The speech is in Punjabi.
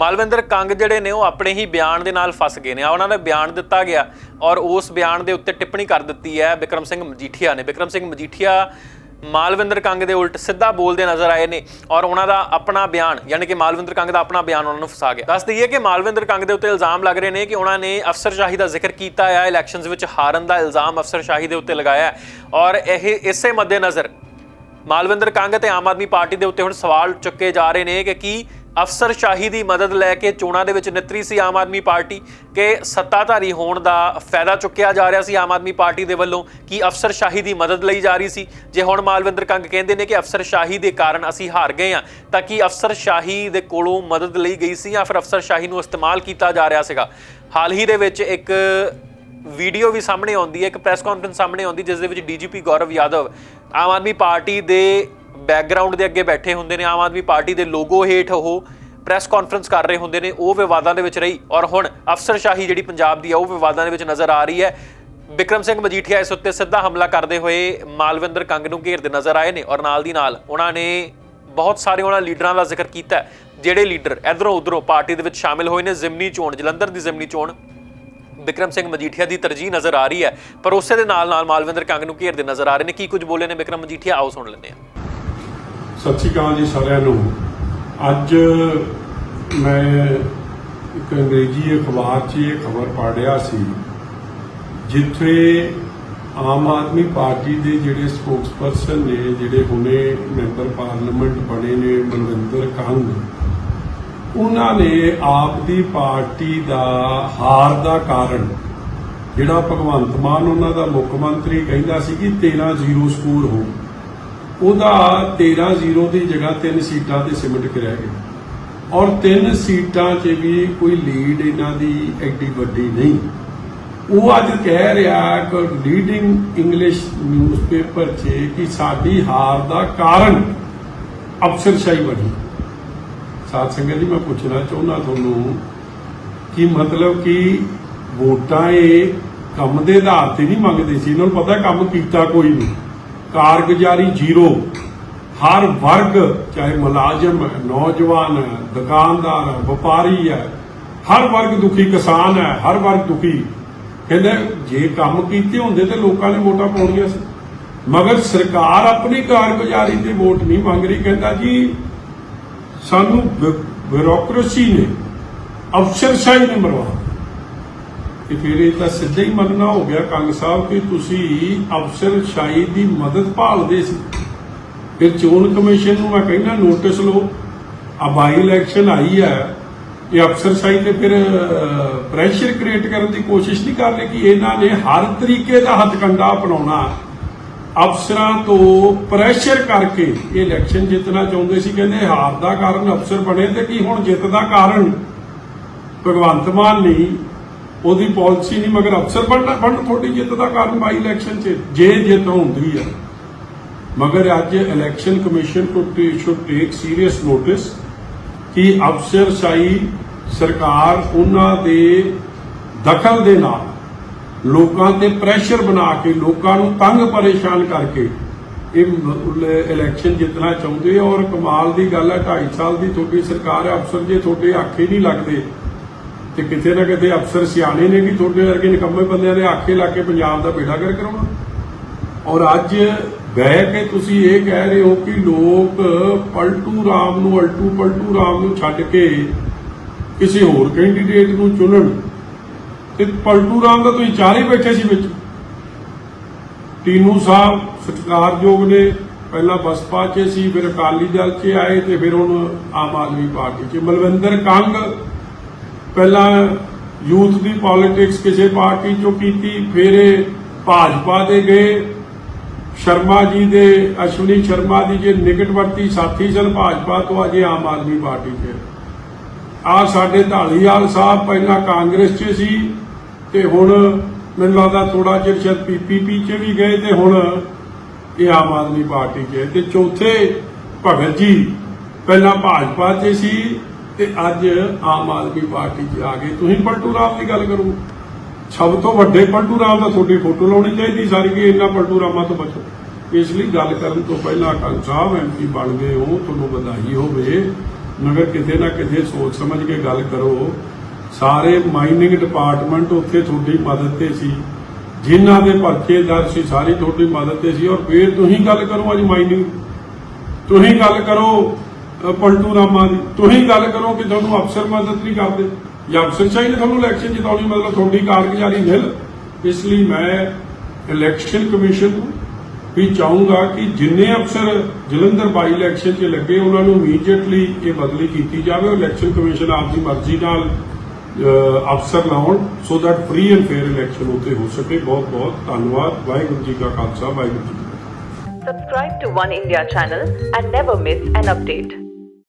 ਮਾਲਵਿੰਦਰ ਕੰਗ ਜਿਹੜੇ ਨੇ ਉਹ ਆਪਣੇ ਹੀ ਬਿਆਨ ਦੇ ਨਾਲ ਫਸ ਗਏ ਨੇ। ਆ ਉਹਨਾਂ ਦਾ ਬਿਆਨ ਦਿੱਤਾ ਗਿਆ ਔਰ ਉਸ ਬਿਆਨ ਦੇ ਉੱਤੇ ਟਿੱਪਣੀ ਕਰ ਦਿੱਤੀ ਹੈ ਵਿਕਰਮ ਸਿੰਘ ਮਜੀਠੀਆ ਨੇ। ਵਿਕਰਮ ਸਿੰਘ ਮਜੀਠੀਆ ਮਾਲਵਿੰਦਰ ਕੰਗ ਦੇ ਉਲਟ ਸਿੱਧਾ ਬੋਲਦੇ ਨਜ਼ਰ ਆਏ ਨੇ ਔਰ ਉਹਨਾਂ ਦਾ ਆਪਣਾ ਬਿਆਨ, ਯਾਨੀ ਕਿ ਮਾਲਵਿੰਦਰ ਕੰਗ ਦਾ ਆਪਣਾ ਬਿਆਨ ਉਹਨਾਂ ਨੂੰ ਫਸਾ ਗਿਆ। ਦੱਸ ਦਈਏ ਕਿ ਮਾਲਵਿੰਦਰ ਕੰਗ ਦੇ ਉੱਤੇ ਇਲਜ਼ਾਮ ਲੱਗ ਰਹੇ ਨੇ ਕਿ ਉਹਨਾਂ ਨੇ ਅਫਸਰਸ਼ਾਹੀ ਦਾ ਜ਼ਿਕਰ ਕੀਤਾ ਹੈ ਇਲੈਕਸ਼ਨਸ ਵਿੱਚ ਹਾਰਨ ਦਾ ਇਲਜ਼ਾਮ ਅਫਸਰਸ਼ਾਹੀ ਦੇ ਉੱਤੇ ਲਗਾਇਆ ਔਰ ਇਹ ਇਸੇ ਮੱਦੇਨਜ਼ਰ ਮਾਲਵਿੰਦਰ ਕੰਗ ਤੇ ਆਮ ਆਦਮੀ ਪਾਰਟੀ ਦੇ ਉੱਤੇ ਹੁਣ ਸਵਾਲ ਚੁੱਕੇ ਜਾ ਰਹੇ ਨੇ ਕਿ ਕੀ ਅਫਸਰਸ਼ਾਹੀ ਦੀ ਮਦਦ ਲੈ ਕੇ ਚੋਣਾਂ ਦੇ ਵਿੱਚ ਨਿਤਰੀ ਸੀ ਆਮ ਆਦਮੀ ਪਾਰਟੀ ਕਿ ਸੱਤਾਧਾਰੀ ਹੋਣ ਦਾ ਫਾਇਦਾ ਚੁੱਕਿਆ ਜਾ ਰਿਹਾ ਸੀ ਆਮ ਆਦਮੀ ਪਾਰਟੀ ਦੇ ਵੱਲੋਂ, ਕਿ ਅਫਸਰਸ਼ਾਹੀ ਦੀ ਮਦਦ ਲਈ ਜਾ ਰਹੀ ਸੀ? ਜੇ ਹੁਣ ਮਾਲਵਿੰਦਰ ਕੰਗ ਕਹਿੰਦੇ ਨੇ ਕਿ ਅਫਸਰਸ਼ਾਹੀ ਦੇ ਕਾਰਨ ਅਸੀਂ ਹਾਰ ਗਏ ਹਾਂ, ਤਾਂ ਕਿ ਅਫਸਰਸ਼ਾਹੀ ਦੇ ਕੋਲੋਂ ਮਦਦ ਲਈ ਗਈ ਸੀ ਜਾਂ ਫਿਰ ਅਫਸਰਸ਼ਾਹੀ ਨੂੰ ਇਸਤੇਮਾਲ ਕੀਤਾ ਜਾ ਰਿਹਾ ਸੀਗਾ? ਹਾਲ ਹੀ ਦੇ ਵਿੱਚ ਇੱਕ ਵੀਡੀਓ ਵੀ ਸਾਹਮਣੇ ਆਉਂਦੀ ਹੈ, ਇੱਕ ਪ੍ਰੈਸ ਕਾਨਫਰੰਸ ਸਾਹਮਣੇ ਆਉਂਦੀ, ਜਿਸ ਦੇ ਵਿੱਚ ਡੀਜੀਪੀ ਗੌਰਵ ਯਾਦਵ ਆਮ ਆਦਮੀ ਪਾਰਟੀ ਦੇ ਬੈਕਗ੍ਰਾਉਂਡ ਦੇ ਅੱਗੇ ਬੈਠੇ ਹੁੰਦੇ ਨੇ, ਆਮ ਆਦਮੀ ਪਾਰਟੀ ਦੇ ਲੋਗੋ ਹੇਠ ਉਹ ਪ੍ਰੈਸ ਕਾਨਫਰੰਸ ਕਰ ਰਹੇ ਹੁੰਦੇ ਨੇ, ਉਹ ਵਿਵਾਦਾਂ ਦੇ ਵਿੱਚ ਰਹੀ ਔਰ ਹੁਣ ਅਫਸਰਸ਼ਾਹੀ ਜਿਹੜੀ ਪੰਜਾਬ ਦੀ ਆ, ਉਹ ਵਿਵਾਦਾਂ ਦੇ ਵਿੱਚ ਨਜ਼ਰ ਆ ਰਹੀ ਹੈ। ਵਿਕਰਮ ਸਿੰਘ ਮਜੀਠੀਆ ਇਸ ਉੱਤੇ ਸਿੱਧਾ ਹਮਲਾ ਕਰਦੇ ਹੋਏ ਮਾਲਵਿੰਦਰ ਕੰਗ ਨੂੰ ਘੇਰਦੇ ਨਜ਼ਰ ਆਏ ਨੇ ਔਰ ਨਾਲ ਦੀ ਨਾਲ ਉਹਨਾਂ ਨੇ ਬਹੁਤ ਸਾਰੇ ਉਹਨਾਂ ਲੀਡਰਾਂ ਦਾ ਜ਼ਿਕਰ ਕੀਤਾ ਜਿਹੜੇ ਲੀਡਰ ਇਧਰੋਂ ਉਧਰੋਂ ਪਾਰਟੀ ਦੇ ਵਿੱਚ ਸ਼ਾਮਿਲ ਹੋਏ ਨੇ, ਜ਼ਿਮਨੀ ਚੋਣ, ਜਲੰਧਰ ਦੀ ਜ਼ਿਮਨੀ ਚੋਣ ਵਿਕਰਮ ਸਿੰਘ ਮਜੀਠੀਆ ਦੀ ਤਰਜੀਹ ਨਜ਼ਰ ਆ ਰਹੀ ਹੈ। ਪਰ ਉਸੇ ਦੇ ਨਾਲ ਨਾਲ ਮਾਲਵਿੰਦਰ ਕੰਗ ਨੂੰ ਘੇਰਦੇ ਨਜ਼ਰ ਆ ਰਹੇ ਨੇ। ਕੀ ਕੁਝ ਬੋਲੇ ਨੇ ਵਿਕਰਮ ਮਜੀਠੀਆ? ਆਓ ਸੁਣ ਲੈਂਦੇ ਹਾਂ। ਸਤਿ ਸ਼੍ਰੀ ਅਕਾਲ ਜੀ ਸਾਰਿਆਂ ਨੂੰ। ਅੱਜ ਮੈਂ ਇੱਕ ਅੰਗਰੇਜ਼ੀ ਅਖਬਾਰ 'ਚ ਇਹ ਖਬਰ ਪੜ੍ਹਿਆ ਸੀ, ਜਿੱਥੇ ਆਮ ਆਦਮੀ ਪਾਰਟੀ ਦੇ ਜਿਹੜੇ ਸਪੋਕਸਪਰਸਨ ਨੇ, ਜਿਹੜੇ ਹੁਣੇ ਮੈਂਬਰ ਪਾਰਲੀਮੈਂਟ ਬਣੇ ਨੇ ਮਨਵਿੰਦਰ ਕੰਗ, ਉਹਨਾਂ ਨੇ ਆਪ ਦੀ ਪਾਰਟੀ ਦਾ ਹਾਰ ਦਾ ਕਾਰਨ, ਜਿਹੜਾ ਭਗਵੰਤ ਮਾਨ ਉਹਨਾਂ ਦਾ ਮੁੱਖ ਮੰਤਰੀ ਕਹਿੰਦਾ ਸੀ ਕਿ 13-0 ਸਕੋਰ ਹੋ ਉਹਦਾ 13-0 ਦੀ ਜਗ੍ਹਾ ਤਿੰਨ ਸੀਟਾਂ ਤੇ ਸਿਮਟ ਕੇ ਰਹਿ ਗਏ ਔਰ ਤਿੰਨ ਸੀਟਾਂ 'ਚ ਵੀ ਕੋਈ ਲੀਡ ਇਹਨਾਂ ਦੀ ਐਡੀ ਵੱਡੀ ਨਹੀਂ। ਉਹ ਅੱਜ ਕਹਿ ਰਿਹਾ ਕਿ ਲੀਡਿੰਗ ਇੰਗਲਿਸ਼ ਨਿਊਜ਼ਪੇਪਰ 'ਚ ਕਿ ਸਾਡੀ ਹਾਰ ਦਾ ਕਾਰਨ ਅਫਸਰਸ਼ਾਹੀ ਬਣੀ। ਸਾਧ ਸੰਗਤ ਜੀ, ਮੈਂ ਪੁੱਛਣਾ ਚਾਹੁੰਦਾ ਤੁਹਾਨੂੰ ਕਿ ਮਤਲਬ ਕਿ ਵੋਟਾਂ ਇਹ ਕੰਮ ਦੇ ਆਧਾਰ ਤੇ ਨਹੀਂ ਮੰਗਦੇ ਸੀ। ਇਹਨਾਂ ਨੂੰ ਪਤਾ ਕੰਮ ਕੀਤਾ ਕੋਈ ਨਹੀਂ। ਕਾਰਗੁਜ਼ਾਰੀ ਜ਼ੀਰੋ। ਹਰ ਵਰਗ, ਚਾਹੇ ਮੁਲਾਜ਼ਮ ਹੈ ਨੌਜਵਾਨ ਹੈ ਦੁਕਾਨਦਾਰ ਹੈ ਵਪਾਰੀ ਹੈ, ਹਰ ਵਰਗ ਦੁਖੀ ਕਿਸਾਨ ਹੈ, ਹਰ ਵਰਗ ਦੁਖੀ। ਕਹਿੰਦੇ ਜੇ ਕੰਮ ਕੀਤੇ ਹੁੰਦੇ ਤੇ ਲੋਕਾਂ ਨੇ ਵੋਟਾਂ ਪਾਉਣੀਆਂ ਸੀ। ਮਗਰ ਸਰਕਾਰ ਆਪਣੀ ਕਾਰਗੁਜ਼ਾਰੀ ਤੇ ਵੋਟ ਨਹੀਂ ਮੰਗ ਰਹੀ, ਕਹਿੰਦਾ ਜੀ, ਸਾਨੂੰ ਬਿਊਰੋਕ੍ਰੇਸੀ ਨੇ, ਅਫਸਰਸ਼ਾਹੀ ਨੇ ਮਰਵਾ ਤੇ ਫਿਰ ਇਹ ਤਾਂ ਸਿੱਧਾ ਹੀ ਮੰਨਣਾ ਹੋ ਗਿਆ ਕੰਗ ਸਾਹਿਬ ਕਿ ਤੁਸੀਂ ਅਫਸਰਸ਼ਾਹੀ ਦੀ ਮਦਦ ਭਾਲਦੇ ਸੀ। ਫਿਰ ਚੋਣ ਕਮਿਸ਼ਨ ਨੂੰ ਮੈਂ ਕਹਿੰਦਾ ਨੋਟਿਸ ਲਓ, ਆ ਬਾਈ ਇਲੈਕਸ਼ਨ ਆਈ ਹੈ ਇਹ ਅਫਸਰਸ਼ਾਹੀ ਤੇ ਫਿਰ ਪ੍ਰੈਸ਼ਰ ਕ੍ਰੀਏਟ ਕਰਨ ਦੀ ਕੋਸ਼ਿਸ਼ ਨਹੀਂ ਕਰ ਰਹੇ ਕਿ ਇਹਨਾਂ ਨੇ ਹਰ ਤਰੀਕੇ ਦਾ ਹੱਥਕੰਡਾ ਅਪਣਾਉਣਾ। ਅਫਸਰਾਂ ਤੋਂ ਪ੍ਰੈਸ਼ਰ ਕਰਕੇ ਇਹ ਇਲੈਕਸ਼ਨ ਜਿੱਤਣਾ ਚਾਹੁੰਦੇ ਸੀ, ਕਹਿੰਦੇ ਹਾਰ ਦਾ ਕਾਰਨ ਅਫਸਰ ਬਣੇ ਤੇ ਕੀ ਹੁਣ ਜਿੱਤ ਦਾ ਕਾਰਨ? ਭਗਵੰਤ ਮਾਨ ਨਹੀਂ। ਉਹਦੀ ਪਾਲਿਸੀ ਨਹੀਂ, ਮਗਰ ਅਫਸਰ ਬਣਨਾ ਬਣ ਤੁਹਾਡੀ ਜਿੱਤ ਦਾ ਕਾਰਨ ਬਾਈ ਇਲੈਕਸ਼ਨ 'ਚ ਜੇ ਜਿੱਤ ਹੁੰਦੀ ਹੈ ਮਗਰ ਅੱਜ election commission too should take serious notice ਕਿ ਅਫਸਰਸ਼ਾਹੀ ਸਰਕਾਰ ਉਹਨਾਂ ਦੇ ਦਖਲ ਦੇ ਨਾਲ ਲੋਕਾਂ ਤੇ ਪ੍ਰੈਸ਼ਰ ਬਣਾ ਕੇ ਲੋਕਾਂ ਨੂੰ ਤੰਗ ਪਰੇਸ਼ਾਨ ਕਰਕੇ ਇਹ ਇਲੈਕਸ਼ਨ ਜਿੱਤਣਾ ਚਾਹੁੰਦੇ ਔਰ ਕਮਾਲ ਦੀ ਗੱਲ ਹੈ 2.5 ਸਾਲ ਦੀ ਤੁਹਾਡੀ ਸਰਕਾਰ ਹੈ ਅਫਸਰ ਜੇ ਤੁਹਾਡੇ ਆਖੇ ਨਹੀਂ ਲੱਗਦੇ ਤੇ ਕਿਤੇ ਨਾ ਕਿਤੇ ਅਫਸਰ ਸਿਆਣੇ ਨੇ ਕਿ ਤੁਹਾਡੇ ਵਰਗੇ ਨਿਕੰਮੇ ਬੰਦਿਆਂ ਦੇ ਆਖੇ ਲਾ ਕੇ ਪੰਜਾਬ ਦਾ ਬੇੜਾ ਕਰ ਕਰਾਉਣਾ। ਔਰ ਅੱਜ ਬਹਿ ਕੇ ਤੁਸੀਂ ਇਹ ਕਹਿ ਰਹੇ ਹੋ ਕਿ ਲੋਕ ਪਲਟੂ ਰਾਮ ਨੂੰ, ਅਲਟੂ ਪਲਟੂ ਰਾਮ ਨੂੰ ਛੱਡ ਕੇ ਕਿਸੇ ਹੋਰ ਕੈਂਡੀਡੇਟ ਨੂੰ ਚੁਣਨ। ਤੇ ਪਲਟੂ ਰਾਮ ਦਾ ਤੁਸੀਂ ਚਾਰੇ ਬੈਠੇ ਸੀ ਵਿੱਚ। ਟੀਨੂ ਸਾਹਿਬ ਸਤਿਕਾਰਯੋਗ ਨੇ, ਪਹਿਲਾਂ ਬਸਪਾ 'ਚ ਸੀ, ਫਿਰ ਅਕਾਲੀ ਦਲ 'ਚ ਆਏ ਤੇ ਫਿਰ ਹੁਣ ਆਮ ਆਦਮੀ ਪਾਰਟੀ 'ਚ। ਮਲਵਿੰਦਰ ਕੰਗ ਪਹਿਲਾਂ ਯੂਥ ਦੀ ਪੋਲਿਟਿਕਸ ਕਿਸੇ ਪਾਰਟੀ 'ਚੋਂ ਕੀਤੀ, ਫਿਰ ਇਹ ਭਾਜਪਾ ਦੇ ਗਏ। ਸ਼ਰਮਾ ਜੀ ਦੇ, ਅਸ਼ਵਨੀ ਸ਼ਰਮਾ ਦੀ ਜੇ ਨਿਕਟਵਰਤੀ ਸਾਥੀ ਸਨ ਭਾਜਪਾ ਤੋਂ, ਅਜੇ ਆਮ ਆਦਮੀ ਪਾਰਟੀ 'ਚ ਆ ਸਾਡੇ ਢਾਲੀਵਾਲ ਸਾਹਿਬ ਪਹਿਲਾਂ ਕਾਂਗਰਸ 'ਚ ਸੀ ਤੇ ਹੁਣ ਮੈਨੂੰ ਲੱਗਦਾ ਥੋੜਾ ਚਿਰ ਸ਼ਾਇਦ ਪੀਪੀਪੀ 'ਚ ਵੀ ਗਏ ਤੇ ਹੁਣ ਇਹ ਆਮ ਆਦਮੀ ਪਾਰਟੀ 'ਚ ਤੇ ਚੌਥੇ ਭਗਤ ਜੀ ਪਹਿਲਾਂ ਭਾਜਪਾ 'ਚ ਸੀ ਤੇ ਅੱਜ ਆਮ ਆਦਮੀ ਪਾਰਟੀ 'ਚ ਆ ਗਏ ਤੁਸੀਂ ਪਲਟੂ ਰਾਮ ਦੀ ਗੱਲ ਕਰੋ। ਸਭ ਤੋਂ ਵੱਡੇ ਪਲਟੂ ਰਾਮ ਦਾ ਤੁਹਾਡੀ ਫੋਟੋ ਲਾਉਣੀ ਚਾਹੀਦੀ ਸਾਰੀ ਕਿ ਇੰਨਾ ਪਲਟੂ ਰਾਮਾਂ ਤੋਂ ਬਚੋ। ਇਸ ਲਈ ਗੱਲ ਕਰਨ ਤੋਂ ਪਹਿਲਾਂ ਕੰਗ ਸਾਹਿਬ ਐਮਪੀ ਬਣ ਗਏ ਹੋ, ਤੁਹਾਨੂੰ ਵਧਾਈ ਹੋਵੇ। ਮਗਰ ਕਿਤੇ ਨਾ ਕਿਤੇ ਸੋਚ ਸਮਝ ਕੇ ਗੱਲ ਕਰੋ। ਸਾਰੇ ਮਾਈਨਿੰਗ ਡਿਪਾਰਟਮੈਂਟ ਉੱਥੇ ਤੁਹਾਡੀ ਮਦਦ ਤੇ ਸੀ। ਜਿਨ੍ਹਾਂ ਦੇ ਪਰਚੇ ਦਰਜ ਸੀ, ਸਾਰੀ ਤੁਹਾਡੀ ਮਦਦ ਤੇ ਸੀ। ਔਰ ਫੇਰ ਤੁਸੀਂ ਗੱਲ ਕਰੋ ਅੱਜ ਮਾਈਨਿੰਗ ਤੁਸੀਂ ਗੱਲ ਕਰੋ ਪਲਟੂ ਰਾਮਾ ਦੀ। ਤੁਸੀਂ ਗੱਲ ਕਰੋ ਕਿ ਤੁਹਾਨੂੰ ਅਫਸਰ ਮਦਦ ਨਹੀਂ ਕਰਦੇ। ਜਾਂ ਅਫਸਰ ਚਾਹੀਦੇ ਤੁਹਾਨੂੰ ਇਲੈਕਸ਼ਨ ਜਿਤਾਉਣੀ ਮਤਲਬ ਤੁਹਾਡੀ ਕਾਰਗੁਜ਼ਾਰੀ ਨਿਲ ਇਸ ਲਈ ਮੈਂ ਇਲੈਕਸ਼ਨ ਕਮਿਸ਼ਨ ਨੂੰ ਵੀ ਚਾਹੂੰਗਾ ਕਿ ਜਿੰਨੇ ਅਫਸਰ ਜਲੰਧਰ ਬਾਈ ਇਲੈਕਸ਼ਨ 'ਚ ਲੱਗੇ, ਉਹਨਾਂ ਨੂੰ ਇਮੀਡੀਏਟਲੀ ਇਹ ਬਦਲੀ ਕੀਤੀ ਜਾਵੇ ਇਲੈਕਸ਼ਨ ਕਮਿਸ਼ਨ ਆਪ ਦੀ ਮਰਜ਼ੀ ਨਾਲ ਅਫਸਰ ਲਾਉਣ so that free and fair election ਉੱਤੇ ਹੋ ਸਕੇ। ਬਹੁਤ ਬਹੁਤ ਧੰਨਵਾਦ। ਵਾਹਿਗੁਰੂ ਜੀ ਕਾ ਖਾਲਸਾ, ਵਾਹਿਗੁਰੂ ਜੀ Subscribe to One India channel and never miss an update.